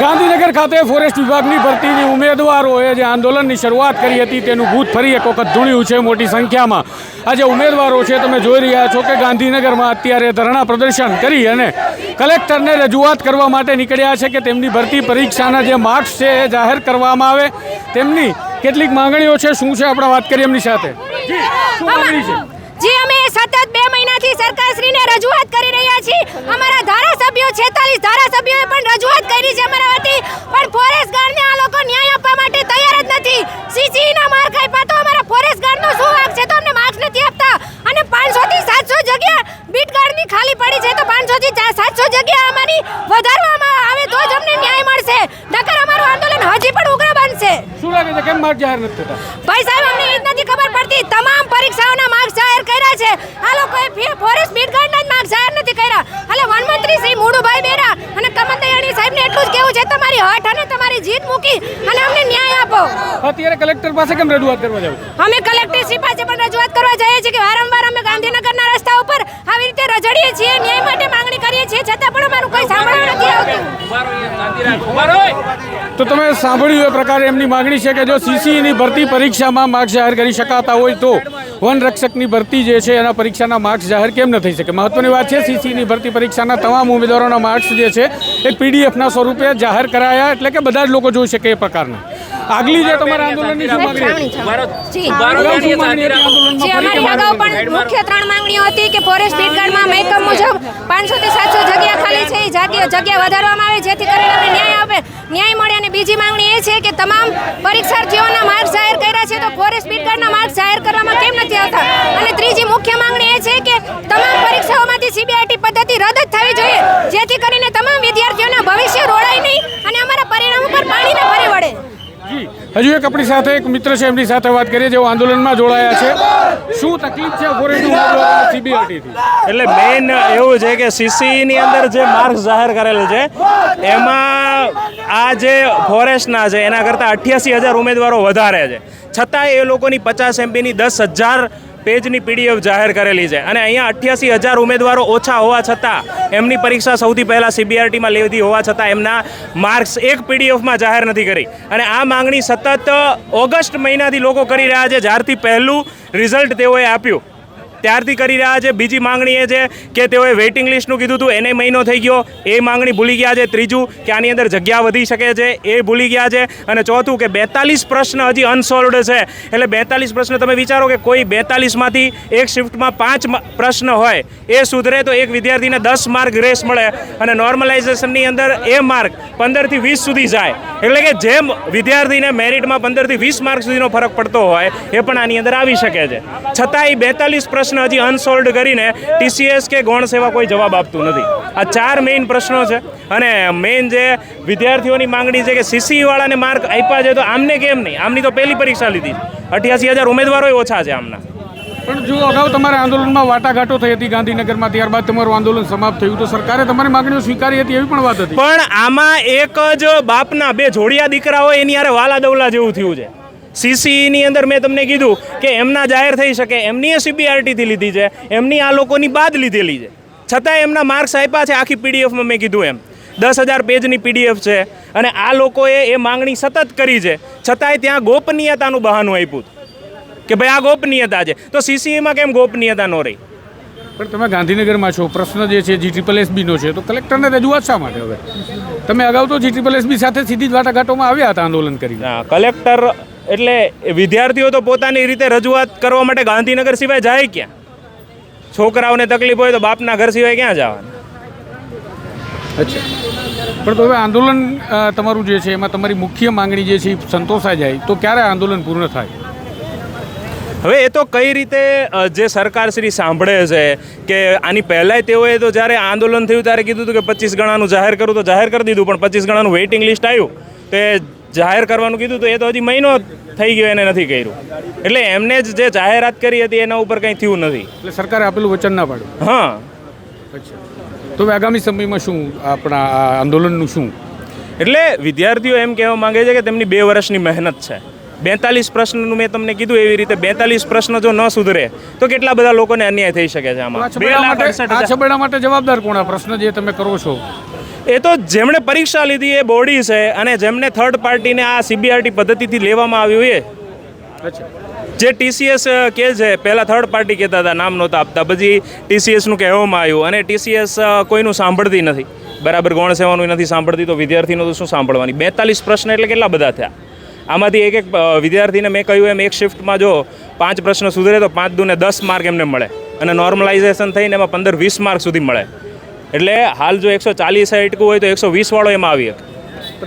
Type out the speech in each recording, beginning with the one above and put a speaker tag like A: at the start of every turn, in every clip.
A: ગાંધીનગર ખાતે ફોરેસ્ટ વિભાગની ભરતીની ઉમેદવારોએ જે આંદોલનની શરૂઆત કરી હતી તેનું ભૂત ફરી એક વખત ધૂણ્યું છે મોટી સંખ્યામાં. આજે ઉમેદવારો છે, તમે જોઈ રહ્યા છો કે ગાંધીનગરમાં અત્યારે ધરણા પ્રદર્શન કરી અને કલેક્ટરને રજૂઆત કરવા માટે નીકળ્યા છે કે તેમની ભરતી પરીક્ષાના જે માર્ક્સ છે એ જાહેર કરવામાં આવે. તેમની કેટલીક માંગણીઓ છે, શું છે? આપણે વાત કરીએ એમની સાથે. જી,
B: અમે સતત બે મહિનાથી સરકારશ્રીને રજૂઆત કરી રહ્યા છીએ. અમારા ધારાસભ્યો છેતાલીસ ધારાસભ્યોએ પણ રજૂઆત કરી છે અમારા વતી પણ ફોરેસ્ટ ગાર્ડને આ લોકો ન્યાય આપવા માટે તૈયાર જ નથી સીસીના માર્ક આપ્યા તો અમારા ફોરેસ્ટ ગાર્ડનો શું વાંક છે તો અમને માર્ક્સ નથી આપતા અને 500 થી સાતસો જગ્યા બીટ ગાર્ડની ખાલી પડી છે તો 500 થી સાતસો જગ્યા અમારી વધારવામાં આવે તો જ અમને ન્યાય મળશે. નકર અમારું આંદોલન હજી પણ ઉગ્ર બનશે.
A: શું લાગે છે કેમ માર્ક જાહેર નથી થતા?
B: ભાઈ સાહેબ અમને એ નથી ખબર પડતી. તમામ પરીક્ષાઓના માર્ક જાહેર કર્યા છે. આ લોકોએ ફોરેસ્ટ બીટ ગાર્ડના જ માર્ક્સ જાહેર નથી કર્યા. એટલે વનમંત્રી શ્રી મુડુભાઈ બેરા અને કમતદયાણી સાહેબને એટલું જ કેવું છે તમારી હઠ અને તમારી જીત મૂકી અને અમને ન્યાય આપો.
A: અત્યારે કલેક્ટર પાસે કેમ રજૂઆત કરવા જાવ?
B: અમે કલેક્ટર શ્રી પાસે પણ રજૂઆત કરવા જઈએ છીએ કે વારંવાર અમે ગાંધીનગરના રસ્તા ઉપર આવી રીતે રજડીએ છીએ. ન્યાય માટે છીએ છતાં પણ અમારું કોઈ સાંભળવા નથી આવતું.
A: તો તમે સાંભળ્યું એ પ્રકારે એમની માગણી છે કે જો સીસીની ભરતી પરીક્ષામાં માર્ક્સ જાહેર કરી શકાતા હોય તો વન રક્ષકની ભરતી જે છે એના પરીક્ષાના માર્ક્સ જાહેર કેમ ન થઈ શકે? મહત્વની વાત છે સીસીની ભરતી પરીક્ષાના તમામ ઉમેદવારોના માર્ક્સ જે છે એ પીડીએફના સ્વરૂપે જાહેર કરાયા એટલે કે બધા જ લોકો જોઈ શકે એ પ્રકારના. આગલી જે તમારા આંદોલનની શું માંગણી
B: જી. અમારી અગાઉ પણ મુખ્ય ત્રણ માંગણીઓ હતી કે ફોરેસ્ટ બીટગાર્ડમાં મેકઅપ મુજબ પાંચસો થી સાતસો જગ્યા ખાલી છે. એ જગ્યા જગ્યા વધારવામાં આવે જેથી કરીને અમને ન્યાય આપે. ન્યાય મળે અને બીજી માંગણી એ છે કે તમામ પરીક્ષાર્થીઓના માર્ક જાહેર કર્યા છે તો ફોરેસ્ટ બીટગાર્ડના માર્ક્સ જાહેર કરવામાં કેમ નથી આવતા અને ત્રીજી મુખ્ય માંગણી એ છે કે તમામ પરીક્ષાઓમાંથી સીબીઆઈટી પદ્ધતિ રદ જ થવી જોઈએ જેથી કરીને તમામ વિદ્યાર્થીઓના ભવિષ્ય રોડાય નહીં અને અમારા પરિણામ ઉપર પાણી ન ફરી વળે
A: જી હજુ એક આપણી સાથે એક મિત્ર છે, એમની સાથે વાત કરીએ, જેઓ આંદોલનમાં જોડાયા છે. શું તકલીફ છે
C: એટલે મેઇન એવું છે કે સીસીની અંદર જે માર્ક્સ જાહેર કરેલ છે, એમાં આ જે ફોરેસ્ટના છે, એના કરતાં અઠ્યાસી હજાર ઉમેદવારો વધારે છે. છતાંય એ લોકોની પચાસ એમપીની દસ હજાર પેજની પીડીએફ જાહેર કરેલી છે. અને અહીંયા અઠ્યાસી હજાર ઉમેદવારો ઓછા હોવા છતાં, એમની પરીક્ષા સૌથી પહેલાં સીબીઆરટીમાં લેવી હોવા છતાં એમના માર્ક્સ એક પીડીએફમાં જાહેર નથી કરી. અને આ માંગણી સતત ઓગસ્ટ મહિનાથી લોકો કરી રહ્યા છે. જ્યારથી પહેલું રિઝલ્ટ તેઓએ આપ્યું. ત્યારથી કરી રહ્યા છે. બીજી માંગણી એ છે કે તેઓએ વેઇટિંગ લિસ્ટનું કીધું હતું એને મહિનો થઈ ગયો. એ માંગણી ભૂલી ગયા છે. ત્રીજું, કે આની અંદર જગ્યા વધી શકે છે. એ ભૂલી ગયા છે. અને ચોથું, કે બેતાલીસ પ્રશ્ન હજી અનસોલ્વડ છે. એટલે બેતાલીસ પ્રશ્ન તમે વિચારો કે કોઈ બેતાલીસમાંથી એક શિફ્ટમાં પાંચ પ્રશ્ન હોય, એ સુધરે તો એક વિદ્યાર્થીને દસ માર્ક ગ્રેસ મળે. અને નોર્મલાઇઝેશનની અંદર એ માર્ક પંદરથી વીસ સુધી જાય. એટલે કે જેમ વિદ્યાર્થીને મેરિટમાં પંદરથી વીસ માર્ક સુધીનો ફરક પડતો હોય, એ પણ આની અંદર આવી શકે છે. છતાંય બેતાલીસ પ્રશ્ન હજી અનસોલ્ડ કરીને ટીસીએસ કે ગૌણ સેવા કોઈ જવાબ આપતું નથી. આ ચાર મેઇન પ્રશ્નો છે અને મેઇન જે વિદ્યાર્થીઓની માંગણી છે કે સીસી વાળાને માર્ક આપ્યા છે તો આમને કેમ નહીં? આમની તો પહેલી પરીક્ષા લીધી. અઠ્યાસી હજાર ઉમેદવારોય ઓછા છે આમના.
A: પણ જો અગાઉ તમારા આંદોલનમાં વાટાઘાટો થઈ હતી ગાંધીનગરમાં ત્યારબાદ તમારું આંદોલન સમાપ્ત થયું તો સરકારે તમારી માગણીઓ સ્વીકારી હતી એવી પણ વાત હતી.
C: પણ આમાં એક જ બાપના બે જોડિયા દીકરાઓ એની યારે વાલા દવલા જેવું થયું છે. સીસીની અંદર મેં તમને કીધું કે એમના જાહેર થઈ શકે એમની એ સીબીઆરટીથી લીધી છે એમની આ લોકોની બાદ લીધેલી છે. છતાં એમના માર્ક્સ આપ્યા છે આખી પીડીએફમાં મેં કીધું એમ. દસ હજાર પેજની પીડીએફ છે અને આ લોકોએ એ માંગણી સતત કરી છે. છતાંય ત્યાં ગોપનીયતાનું બહાનું આપ્યું કે ભાઈ આ ગોપનીયતા છે. તો સીસીઈમાં કેમ ગોપનીયતા ન રહી?
A: પણ તમે ગાંધીનગરમાં છો પ્રશ્ન જે છે જી ટ્રિપલ એસબીનો છે તો કલેક્ટરને રજૂઆત શા માટે હવે? તમે અગાઉ તો જી ટ્રિપલ એસબી સાથે સીધી જ વાટાઘાટોમાં આવ્યા હતા આંદોલન
C: કરી કલેક્ટર એટલે વિદ્યાર્થીઓ તો પોતાની રીતે રજૂઆત કરવા માટે ગાંધીનગર સિવાય જાય ક્યાં? છોકરાઓને તકલીફ હોય તો બાપના ઘર સિવાય ક્યાં જવાનું?
A: અચ્છા. પણ તો હવે આંદોલન તમારું જે છે એમાં તમારી મુખ્ય માંગણી જે છે એ સંતોષાઈ જાય તો ક્યારે આંદોલન પૂર્ણ થાય?
C: હવે એ તો કઈ રીતે જે સરકાર શ્રી સાંભળે છે કે આની પહેલાંય તેઓએ તો જ્યારે આંદોલન થયું ત્યારે કીધું હતું કે પચીસ ગણાનું જાહેર કરું તો જાહેર કરી દીધું પણ પચીસ ગણાનું વેઇટિંગ લિસ્ટ આવ્યું. તે જાહેર કરવાનું કીધું તો એ તો હજી મહિનો થઈ ગયો એને નથી કર્યું. એટલે એમને જ જે જાહેરાત કરી હતી એના ઉપર કંઈ થયું નથી.
A: એટલે સરકારે આપેલું વચન ના પાડ્યું?
C: હા.
A: તો હવે આગામી સમયમાં શું આપણા આંદોલનનું શું?
C: એટલે વિદ્યાર્થીઓ એમ કહેવા માંગે છે કે તેમની બે વર્ષની મહેનત છે. બેતાલીસ પ્રશ્નનું મેં તમને કીધું એવી રીતે બેતાલીસ પ્રશ્ન જો ન સુધરે તો કેટલા બધા લોકોને અન્યાય થઈ શકે છે આમાં?
A: માટે જવાબદાર કોણ? પ્રશ્ન જે તમે કરો છો
C: એ તો જેમણે પરીક્ષા લીધી એ બોડી છે અને જેમને થર્ડ પાર્ટીને આ સીબીઆરટી પદ્ધતિથી લેવામાં આવ્યું એ.
A: અચ્છા.
C: જે ટીસીએસ કે છે પહેલાં થર્ડ પાર્ટી કહેતા હતા નામ નહોતા આપતા પછી ટીસીએસનું કહેવામાં આવ્યું અને ટીસીએસ કોઈનું સાંભળતી નથી. બરાબર ગૌણ સેવાનું નથી સાંભળતી તો વિદ્યાર્થીનું તો શું સાંભળવાની? બેતાલીસ પ્રશ્ન એટલે કેટલા બધા થયા? આમાંથી એક એક વિદ્યાર્થીને મેં કહ્યું એમ એક શિફ્ટમાં જો પાંચ પ્રશ્ન સુધરે તો પાંચ દુને દસ માર્ક એમને મળે. અને નોર્મલાઇઝેશન થઈને એમાં પંદર વીસ માર્ક સુધી મળે. એટલે હાલ જો એકસો ચાલીસ અટકું હોય તો એકસો વીસવાળો એમાં આવી શકે.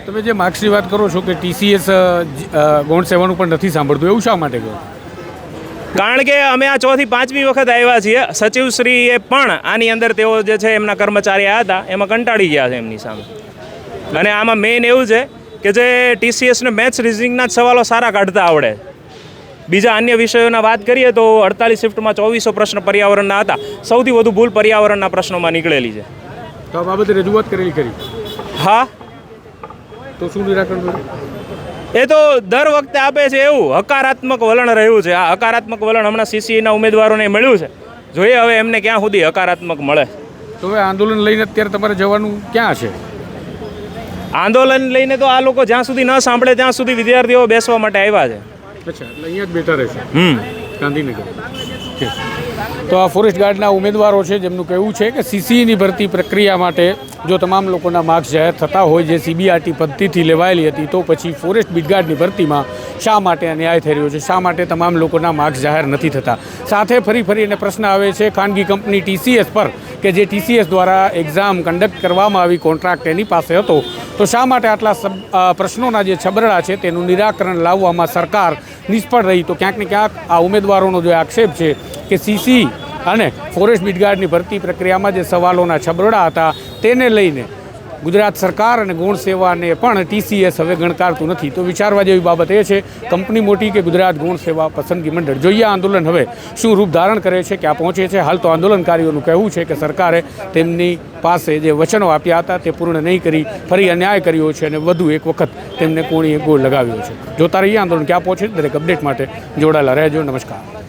A: તમે જે માર્ક્સની વાત કરો છો કે ટીસીએસ ગૌણ સેવાનું પણ નથી સાંભળતું એવું શા માટે કહો?
C: કારણ કે અમે આ ચોથી પાંચમી વખત આવ્યા છીએ. સચિવશ્રીએ પણ આની અંદર તેઓ જે છે એમના કર્મચારી આવ્યા હતા એમાં કંટાળી ગયા છે એમની સામે. અને આમાં મેઇન એવું છે કે જે ટીસીએસને મેથ્સ રિઝનિંગના જ સવાલો સારા કાઢતા આવડે. બીજા અન્ય વિષયોના વાત કરીએ તો અડતાલીસ શિફ્ટમાં ચોવીસો પ્રશ્ન પર્યાવરણના હતા. સૌથી વધુ ભૂલ પર્યાવરણના પ્રશ્નોમાં નીકળેલી છે.
A: તો આ બાબતે રજૂઆત કરેલી કરી
C: હા?
A: તો શું નિરાકરણ
C: એ તો દર વખતે આપે છે એવું હકારાત્મક વલણ રહ્યું છે. આ હકારાત્મક વલણ હમણાં સીસીના ઉમેદવારોને મળ્યું છે. જોઈએ હવે એમને ક્યાં સુધી હકારાત્મક મળે.
A: તો હવે આંદોલન લઈને અત્યારે તમારે જવાનું ક્યાં છે?
C: આંદોલન લઈને તો આ લોકો જ્યાં સુધી ન સાંભળે ત્યાં સુધી વિદ્યાર્થીઓ બેસવા માટે આવ્યા છે.
A: અચ્છા એટલે અહીંયા જ બેઠા રહેશે?
C: હમ.
A: ગાંધીનગર. તો આ ફોરેસ્ટ ગાર્ડના ઉમેદવારો છે જેમનું કહેવું છે કે સીસીની ભરતી પ્રક્રિયા માટે જો તમામ લોકોના માર્ક્સ જાહેર થતા હોય જે સીબીઆરટી પદ્ધતિથી લેવાયેલી હતી, તો પછી ફોરેસ્ટ બીટગાર્ડની ભરતીમાં શા માટે અન્યાય થઈ રહ્યો છે? શા માટે તમામ લોકોના માર્ક્સ જાહેર નથી થતા? સાથે ફરી ફરીને પ્રશ્ન આવે છે, ખાનગી કંપની ટીસીએસ પર કે જે ટીસીએસ દ્વારા એક્ઝામ કન્ડક્ટ કરવામાં આવી કોન્ટ્રાક્ટ એની પાસે હતો, તો શા માટે આટલા પ્રશ્નોના જે છબરડા છે તેનું નિરાકરણ લાવવામાં સરકાર નિષ્ફળ રહી? તો ક્યાંક ને ક્યાંક આ ઉમેદવારોનો જે આક્ષેપ છે કે સીસી અને ફોરેસ્ટ બીટગાર્ડની ભરતી પ્રક્રિયામાં જે સવાલોના છબરડા હતા તેને લઈને ગુજરાત સરકાર અને ગૌણ સેવાને પણ ટીસીએસ હવે ગણકારતું નથી. તો વિચારવા જેવી બાબત એ છે, કંપની મોટી કે ગુજરાત ગૌણ સેવા પસંદગી મંડળ? જોઈએ આંદોલન હવે શું રૂપ ધારણ કરે છે, ક્યાં પહોંચે છે? હાલ તો આંદોલનકારીઓનું કહેવું છે કે સરકારે તેમની પાસે જે વચનો આપ્યા હતા તે પૂર્ણ નહીં કરી, ફરી અન્યાય કર્યો છે અને વધુ એક વખત તેમને કોણીએ ગોળ લગાવ્યો છે. જોતા રહીએ આંદોલન ક્યાં પહોંચે? દરેક અપડેટ માટે જોડાયેલા રહેજો. નમસ્કાર.